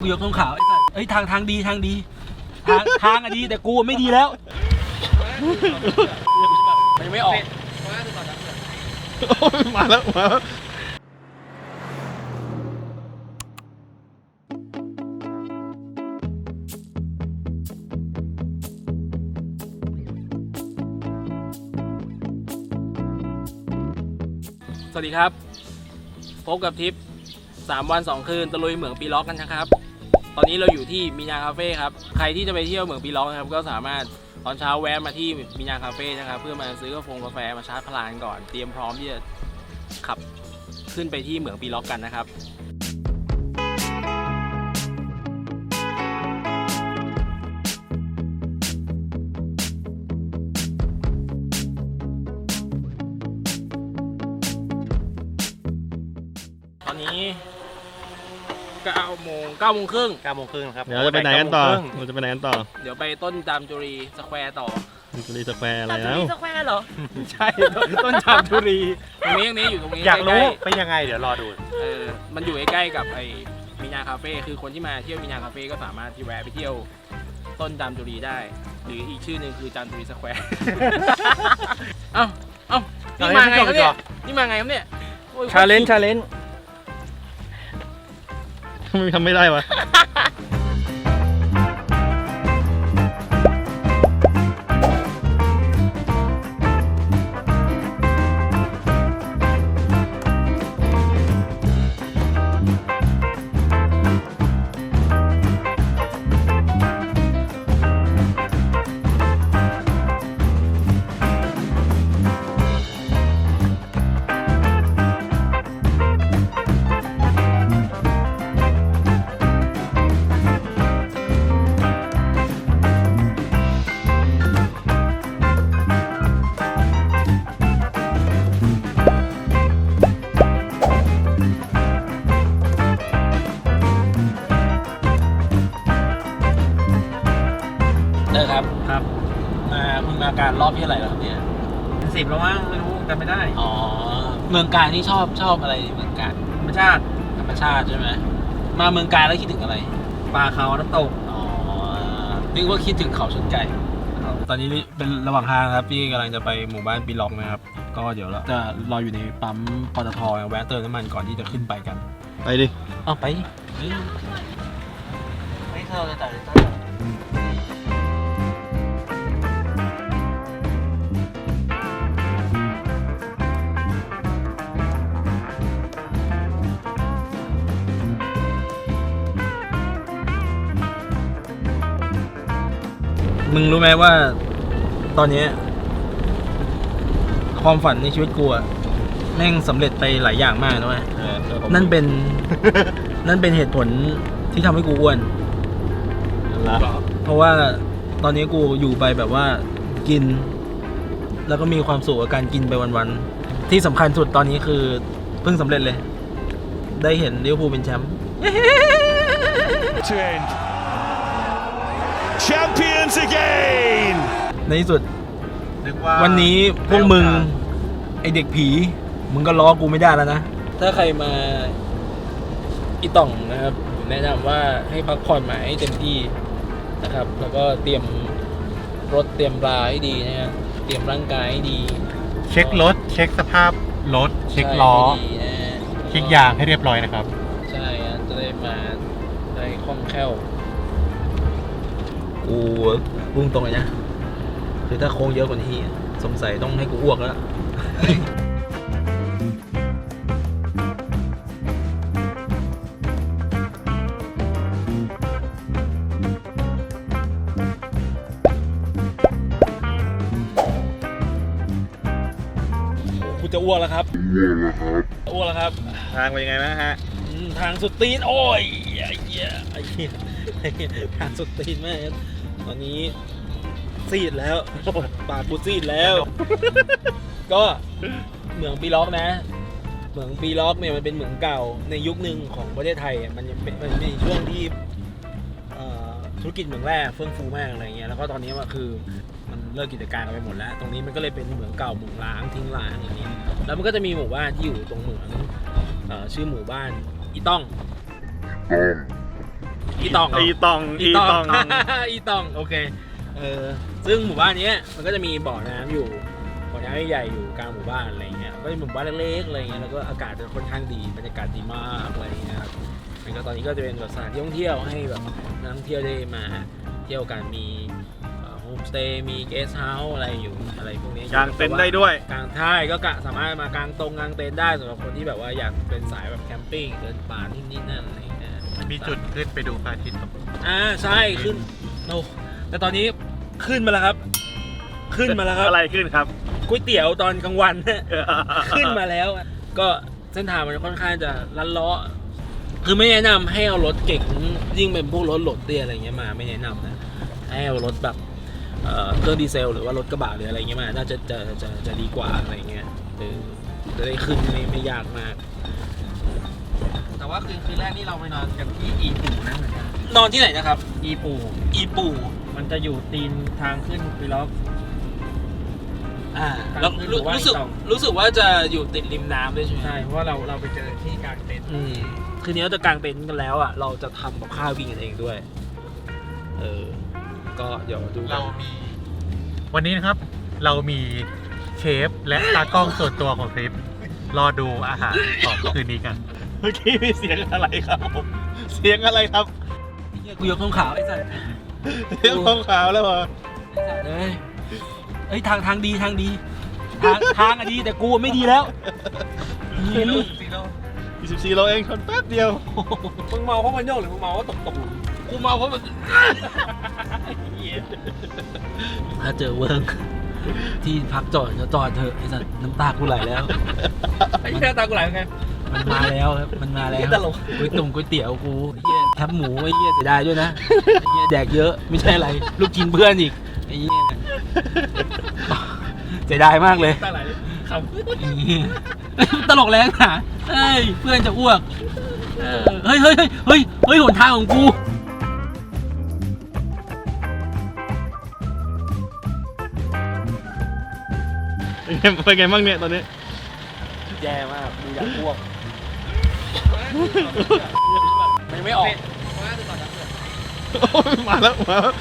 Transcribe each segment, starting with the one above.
กูยกธงขาวไอ้สัสเอ้ยทางทางดีทางดี ทางทางอะดีแต่กูไม่ดีแล้ว มันยังไม่ออก มาแล้วมาแล้วสวัสดีครับ พบกับทริป 3 วัน 2 คืนตะลุยเหมืองปีล็อกกันนะครับ ตอนนี้เราอยู่ที่มีนาคาเฟ่ครับ ใครที่จะไปเที่ยวเหมืองปีล็อกนะครับก็สามารถตอนเช้าแวะมาที่มีนาคาเฟ่นะครับเพื่อมาซื้อกาแฟกาแฟมาชาร์จพลังก่อนเตรียมพร้อมที่จะขับขึ้นไปที่เหมืองปีล็อกกันนะครับตอนนี้ 9โมง9โมงครึ่งเก้าโมงครึ่งครับเดี๋ยวจะไปไหนกันต่อเก้าโมงครึ่งเราจะไปไหนกันต่อเดี๋ยวไปต้นจามจุรีสแควร์ต่อจุลีสแควร์อะไรจามจุแล้รีวสแควร์เหรอ ใช่ต้นจามจุรี ตรงนี้ตรงนี้อยู่ตรงนี้อยากรู้ใกล้เป็นยังไงเดี๋ยวรอดู ๆเออมันอยู่ใกล้ๆกับไอ้มีนาคาเฟ่คือคนที่มาเที่ยวมีนาคาเฟ่ก็สามารถที่แวะไปเที่ยวต้นจามจุรีได้ หรืออีกชื่อหนึ่งคือจามจุรีสแควร์ เอ้าเอ้านี่มาไงครับเนี่ยนี่มาไงครับเนี่ยโอ้ย ชาเลนจ์ชาเลนจ์ ทำไมทำไม่ได้วะ ออครับ ครับมาคุณมาการรอบที่เท่าไหร่แล้วครับเนี่ยสิบแล้วมั้งไม่รู้กันไม่ได้อ๋อ เมืองการนี่ชอบชอบอะไรในเมืองการธรรมชาติธรรมชาติใช่ไหมมาเมืองการแล้วคิดถึงอะไรปลาเขาน้ำตกอ๋อ นึกว่าคิดถึงเขาชนไก่ตอนนี้เป็นระหว่างทางครับพี่กำลังจะไปหมู่บ้านปีล็อกนะครับ ก็เดี๋ยวเราจะรออยู่ในปั๊มปตทแวะเติมน้ำมันก่อนที่จะขึ้นไปกัน ไปดิ เอาไปไม่เท่าเลยแต่ มึงรู้ไหมว่า ตอนเนี้ยความฝันในชีวิตกูอะแม่งสำเร็จไปหลายอย่างมากนะเว้ยนั่นเป็น นั่นเป็นเหตุผลที่ทำให้กูอ้วนเพราะว่าตอนนี้กูอยู่ไปแบบว่ากิน แล้วก็มีความสุขกับการกินไปวันๆ ที่สำคัญสุดตอนนี้คือเพิ่งสำเร็จเลย ได้เห็นลิเวอร์พูลเป็นแชมป์ to end. Champions again! ในที่สุดนึกว่าวันนี้พวกมึง ไอเด็กผี มึงก็ล้อกูไม่ได้แล้วนะ ถ้าใครมาอีต่องนะครับผมแนะนำว่าให้พักผ่อนมาให้เต็มที่นะครับ แล้วก็เตรียมรถเตรียมปลาให้ดีนะฮะเตรียมร่างกายให้ดี เช็ครถ เช็คสภาพรถ เช็คล้อ ใช่ให้ดีนะฮะเช็คยางให้เรียบร้อยนะครับ ใช่ฮะจะได้มาได้คล่องแคล่ว กูพุ่งตรงเลยนะคือถ้าโค้งเยอะกว่านี้สงสัยต้องให้กูอ้วกแล้วกูจะอ้วกแล้วครับ อ้วกแล้วครับ ทางเป็นยังไงนะฮะอืมทางสุดตีน โอ้ยไอ้ เหี้ยไอ้เหี้ยหาสุดตีนมากครับตอนนี้ซีดแล้ว ปากกูซีดแล้ว ก็เหมืองปีล็อกนะ เหมืองปีล็อกเนี่ยมันเป็นเหมืองเก่าในยุคหนึ่งของประเทศไทยอะมันยังเป็นมันมีช่วงที่เอ่อธุรกิจเหมืองแร่เฟื่องฟูมากอะไรเงี้ยแล้วก็ตอนนี้มันคือมันเลิกกิจการกันไปหมดแล้ว ตรงนี้มันก็เลยเป็นเหมืองเก่าเหมืองล้างทิ้งร้างอย่างนี้ แล้วมันก็จะมีหมู่บ้านที่อยู่ตรงเหมืองเอ่อชื่อหมู่บ้านอีต้อง อีตองอีตองอีตอง อีตอง โอเค เออ ซึ่งหมู่บ้านเนี้ยมันก็จะมีบ่อน้ำอยู่ บ่อน้ำใหญ่ๆอยู่กลางหมู่บ้านอะไรเงี้ย ก็เป็นหมู่บ้านเล็กๆอะไรเงี้ย แล้วก็อากาศจะค่อนข้างดี บรรยากาศดีมากอะไรเงี้ยครับมันก็ตอนนี้ก็จะเป็นแบบสถานที่ท่องเที่ยวให้แบบนักท่องเที่ยวได้มาเที่ยวกันมีโฮมสเตย์ มีเกสต์เฮาส์อะไรอยู่อะไรพวกนี้อยู่กางเต็นท์ได้ด้วย กางท่ายก็กะสามารถมากางตรงกางเต็นท์ได้สำหรับคนที่แบบว่าอยากเป็นสายแบบแคมปิ้งเดินป่านี่นี่นั่นอะไรเงี้ย มีจุดขึ้นไปดูพระอาทิตย์ตกอ่าใช่ขึ้นโอ้แต่ตอนนี้ขึ้นมาแล้วครับ ขึ้นมาแล้วครับอะไรขึ้นครับก๋วยเตี๋ยวตอนกลางวัน ขึ้นมาแล้วอะก็เส้นทางมันค่อนข้างจะลันเลาะคือไม่แนะนำให้เอารถเก่งยิ่งเป็นพวกรถโหลดเตี้ยอะไรเงี้ยมาไม่แนะนำนะให้เอารถแบบเอ่อเครื่องดีเซล หรือว่ารถกระบะหรืออะไรเงี้ยมาน่าจะจะจะจะดีกว่าอะไรเงี้ยเออจะได้ขึ้นไม่ไม่ยากมาก แต่ว่าคืนคืนแรกนี่เราไปนอนกันที่อีปูนะเหมือนกันนอนที่ไหนนะครับ อีปู อีปูมันจะอยู่ตีนทางขึ้นไปล็อก อ่าแล้วหรือว่ารู้สึกอีกต่อ รู้สึกว่าจะอยู่ติดริมน้ำด้วยใช่ไหมใช่เพราะว่าเราเราไปเจอที่กลางเต็นท์อืมคืนนี้เราจะกางเต็นท์กันแล้วอะเราจะทำกับข้าวกินกันเองด้วย เออ ก็เดี๋ยวดูกัเรานมี วันนี้นะครับ เรามีเชฟและตากล้องส่วนตัวของคลิป รอดูอาหารของคืนนี้กัน เมื่อกี้มีเสียงอะไรครับผมเสียงอะไรครับเหี้ยกูยกท้องขาวไอ้สัสเสียงของขาวแล้วเหรอไอ้สัสเอ้ยเอ้ยทางทางดีทางดี ทางทางอะดีแต่กูไม่ดีแล้วซีโร่ซีโร่24โลเองชนแป๊บเดียว มึงเมาเพราะมันโยกหรือมึงเมาเพราะตกตกหลุมกูเมาเพราะมันถ้าเจอเวิร์กที่พักจอดก็จอดเถอะไอ้สัสน้ำตากูไหลแล้ว ไอ้เหี้ยตากูไหลเป็นไง มันมาแล้วครับ มันมาแล้วตลก ก๋วยตุ๋งก๋วยเตี๋ยวกูไอ้เหี้ยแทบหมูไอ้เหี้ยเสียดายด้วยนะไอ้เหี้ยแดกเยอะไม่ใช่อะไร ลูกกินเพื่อนอีกไอ้เหี้ยเสียดายมากเลย ตาไหลขไอ้เหี้ยตลกแรงหนาเฮ้ย เพื่อนจะอ้วกเออเฮ้ยเฮ้ยเฮ้ยเฮ้ยเฮ้ยหนทางของกูเป็นไงเป็นไงบ้างเนี่ยตอนนี้ แย่มากดูอยากอ้วก มันยังไม่ออกโอ้ยมาแล้วมาแล้ว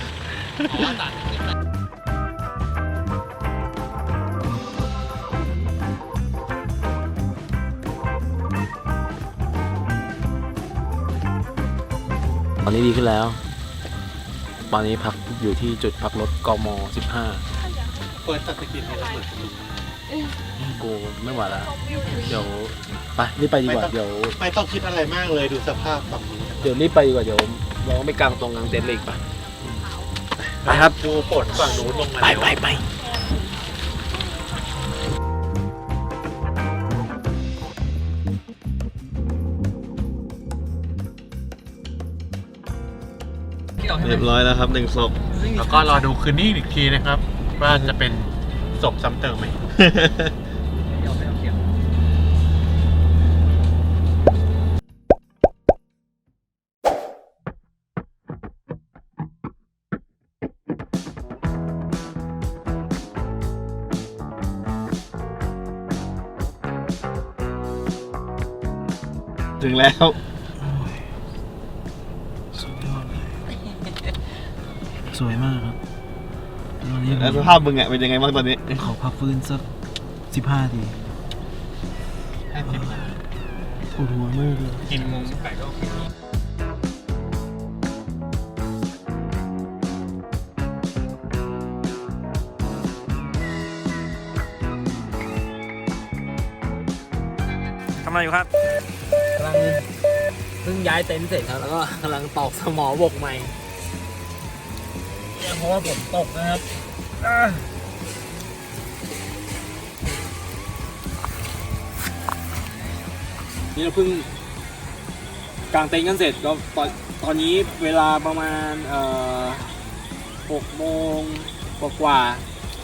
ตอนนี้ดีขึ้นแล้ว ตอนนี้พักอยู่ที่จุดพักรถกม 15 เปิดตัดสกินให้เราเปิดกูไม่ไหวแล้ว เดี๋ยว ไปรีบไปดีกว่าเดี๋ยวไม่ต้องคิดอะไรมากเลยดูสภาพฝั่งนี้เดี๋ยวรีบไปดีกว่าเดี๋ยวเราไม่กลางตรงกลางเต็นท์เลยอีกปะไปครับดูฝนฝั่งนู้นลงมาไปแล้วไปไปำที่ออกเรียบร้อยแล้วครับหนึ่งศพแล้วก็รอดูคืนนี้อีกทีนะครับ ว่าจะเป็นศพซ้ำเติมไหม ถึงแล้วสวยมากครับตอนนี้แล้วสภาพมึงอะเป็นยังไงบ้างตอนนี้ขอพักฟื้นสักสิบห้าทีห้าสิบปวดหัวมากเลยกินมุมไก่ก็โอเคทำอะไรอยู่ครับกำลัง เพิ่งย้ายเต็นท์เสร็จครับ แล้วก็กำลังตอกสมอบกใหม่เนี่ยเพราะว่าฝนตกนะครับอ่านี่เราเพิ่งกางเต็นท์กันเสร็จก็ตอนตอนนี้เวลาประมาณเอ่อหกโมงกว่า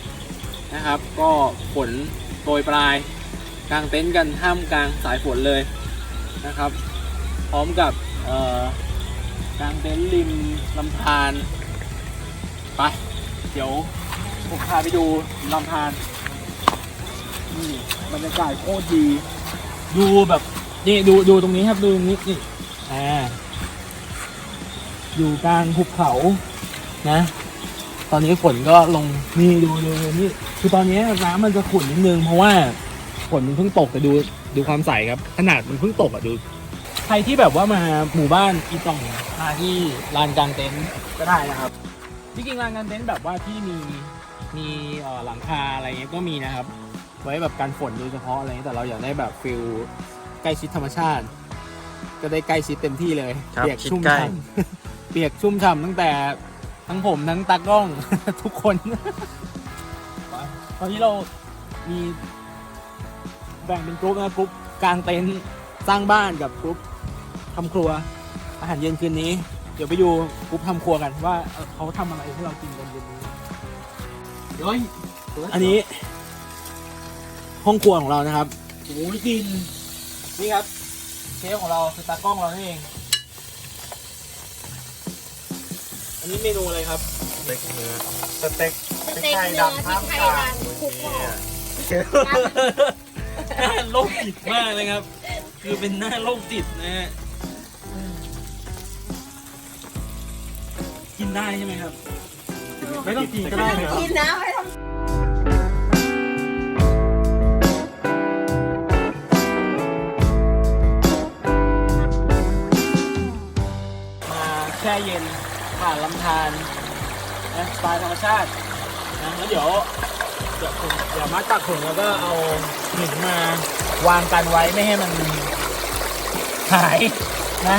ๆนะครับ ก็ฝนโปรยปลายกางเต็นท์กันท่ามกลางสายฝนเลย นะครับ พร้อมกับกางเต็นท์ริมลำธารไปเดี๋ยวผมพาไปดูลำธารนี่บรรยากาศโคตรดี ดูแบบนี่ดูดูตรงนี้ครับดูตรงนี้นี่อ่าอยู่กลางหุบเขานะ ตอนนี้ฝนก็ลงนี่ดูดูดูนี่คือตอนนี้น้ำมันจะขุ่นนิดนึงเพราะว่าฝนมันเพิ่งตกแต่ดู ดูความใสครับ ขนาดมันเพิ่งตกอะดู ใครที่แบบว่ามาหมู่บ้านอีตองมาที่ลานกลางเต็นท์ก็ได้นะครับที่จริงลานกลางเต็นท์แบบว่าที่มีมีเอ่อหลังคาอะไรเงี้ยก็มีนะครับ ไว้แบบกันฝนโดยเฉพาะอะไรเงี้ยแต่เราอยากได้แบบฟิลใกล้ชิดธรรมชาติ ก็ได้ใกล้ชิดเต็มที่เลยครับเปียกชิดชุ่มใกล้ฉ่ำเปียกชุ่มฉ่ำตั้งแต่ทั้งผมทั้งตากล้องทุกคนตอนนี้เรามี แบ่งเป็นกรุ๊ปนะกรุ๊ปกลางเต็นท์สร้างบ้านกับกรุ๊ปทำครัว อาหารเย็นคืนนี้ เดี๋ยวไปดูกรุ๊ปทำครัวกันว่าเอ่อเขาทำอะไรให้เรากินกันเย็นนี้เดี๋ยวอันนี้ ห้องครัวของเรานะครับ โอ้ยกินนี่ครับเชฟของเราคือตากล้องเรานี่เอง อันนี้เมนูอะไรครับสเต็กเนื้อสเต็กสเต็กเนื้อพริกไทยดำคลุกหม้อ หน้าโรคจิตมากเลยครับ คือเป็นหน้าโรคจิตนะฮะกินได้ใช่ไหมครับ ไม่ต้องกินก็ได้เลยครับ กินนะไม่ต้องมาแช่เย็นผ่านลำธารนะสไตล์ธรรมชาตินะแล้วเดี๋ยว อย่ามเดี๋ยวมาตักถุงแล้วก็เอาหินมาวางกันไว้ไม่ให้มันหายนะ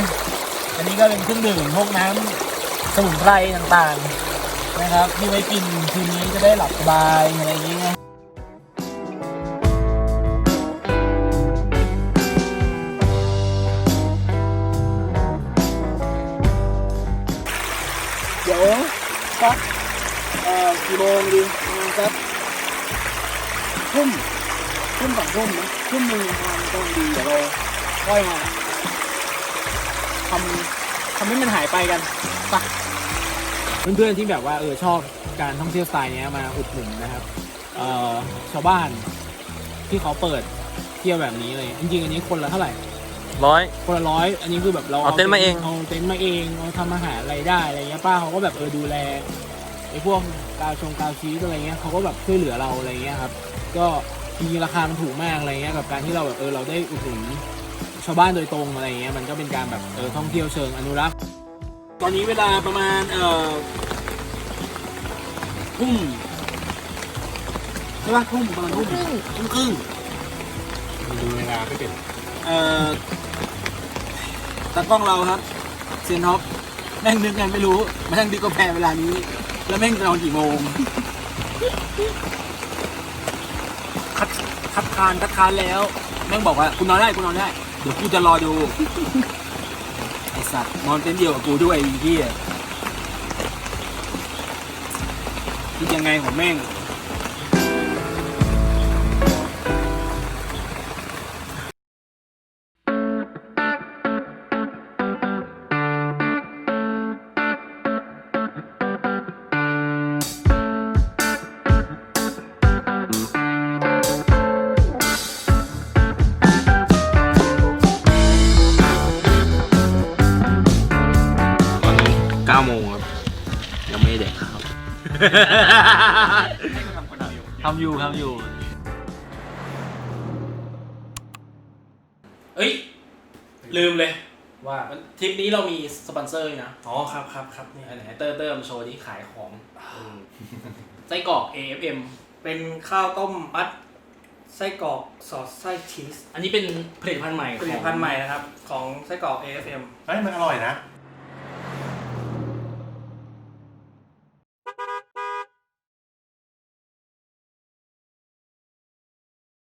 อันนี้ก็เป็นเครื่องดื่มพวกน้ำสมุนไพรต่างๆ นะครับ ที่ไว้กินคืนนี้จะได้หลับสบายอะไรอย่างเงี้ย ทุ่มสองทุ่มนะทุ่มหนึ่งประมาณกำลังดีเดี๋ยวเราค่อยมาทำทำให้มันหายไปกันไปเพื่อนๆที่แบบว่าเออชอบการท่องเที่ยวสไตล์เนี้ยมาอุดหนุนนะครับเอ่อชาวบ้านที่เขาเปิดเที่ยวแบบนี้เลยจริงๆอันนี้คนละเท่าไหร่ร้อย คนละร้อยอันนี้คือแบบเราเอาเต็นท์มาเอง เอาเต็นท์มาเองเอาทำอาหารอะไรได้อะไรเงี้ยป้าเขาก็แบบเออดูแลไอ้พวกกาวชงกาวชีสอะไรเงี้ยเขาก็แบบช่วยเหลือเราอะไรเงี้ยครับ ก็ จริงๆราคามันถูกมากอะไรเงี้ยกับการที่เราแบบเออเราได้อุดหนุนชาวบ้านโดยตรงอะไรเงี้ยมันก็เป็นการแบบเออท่องเที่ยวเชิงอนุรักษ์ ตอนนี้เวลาประมาณเอ่อทุ่มใช่ป่ะทุ่มประมาณทุ่มทุ่มครึ่งดูเวลาไม่เป็นเอ่อตากล้องเราครับเซียนท็อปแม่งนึกไงไม่รู้ แม่งดิกาแฟเวลานี้ แล้วแม่งนอนกี่โมง คัดคัดคานคัดคานแล้ว แม่งบอกว่าคุณนอนได้คุณนอนได้ เดี๋ยวกูจะรอดู ไอสัตว์นอนเต็นท์เดียวกับกูด้วยไอีที่คิดยังไงของแม่ง ทำอยู่ทำอยู่ เอ้ย ลืมเลยว่ามันทริปนี้เรามีสปอนเซอร์ด้วยนะอ๋อครับครับครับนี่อันไหนเตอร์เตอร์มาโชว์ที่ขายของไส้กรอก AFM เป็นข้าวต้มมัดไส้กรอกสอดไส้ชีสอันนี้เป็นผลิตภัณฑ์ใหม่ผลิตภัณฑ์ใหม่นะครับ ของไส้กรอก AFM เฮ้ยมันอร่อยนะ